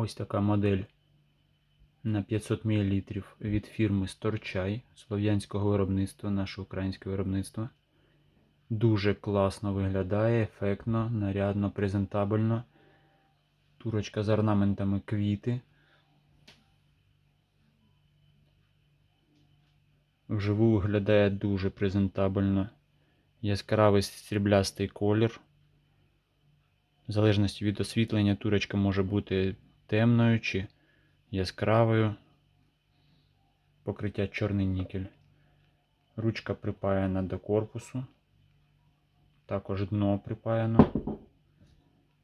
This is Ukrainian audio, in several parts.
Ось така модель на 500 мл від фірми Сторчай слов'янського виробництва, наше українське виробництво. Дуже класно виглядає, ефектно, нарядно, презентабельно. Турочка з орнаментами квіти. Вживу виглядає дуже презентабельно. Яскравий сріблястий колір. В залежності від освітлення, турочка може бути темною чи яскравою. Покриття чорний нікель. Ручка припаяна до корпусу. Також дно припаяно.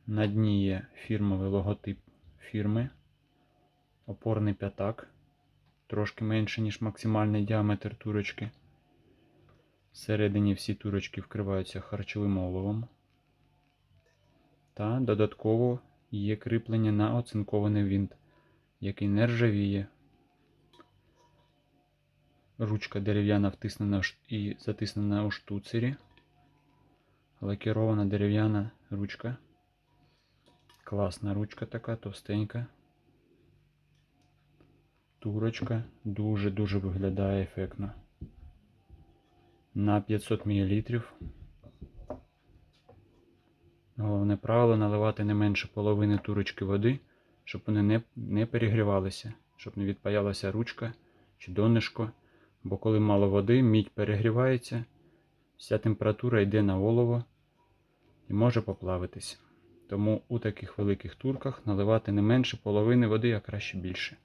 На дні є фірмовий логотип фірми. Опорний п'ятак. Трошки менше, ніж максимальний діаметр турочки. Всередині всі турочки вкриваються харчовим оловом. Та додатково є кріплення на оцинкований винт, який не ржавіє. Ручка дерев'яна втиснена і затиснена у штуцері. Лакірована дерев'яна ручка. Класна ручка така, товстенька. Турочка дуже-дуже виглядає ефектно. На 500 мл. Головне правило наливати не менше половини турочки води, щоб вони не, не перегрівалися, щоб не відпаялася ручка чи донишко. Бо коли мало води, мідь перегрівається, вся температура йде на олово і може поплавитися. Тому у таких великих турках наливати не менше половини води, а краще більше.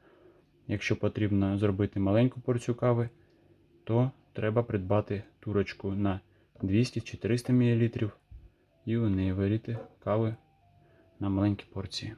Якщо потрібно зробити маленьку порцію кави, то треба придбати турочку на 200 чи 300 мл і у неї варити кави на маленькі порції.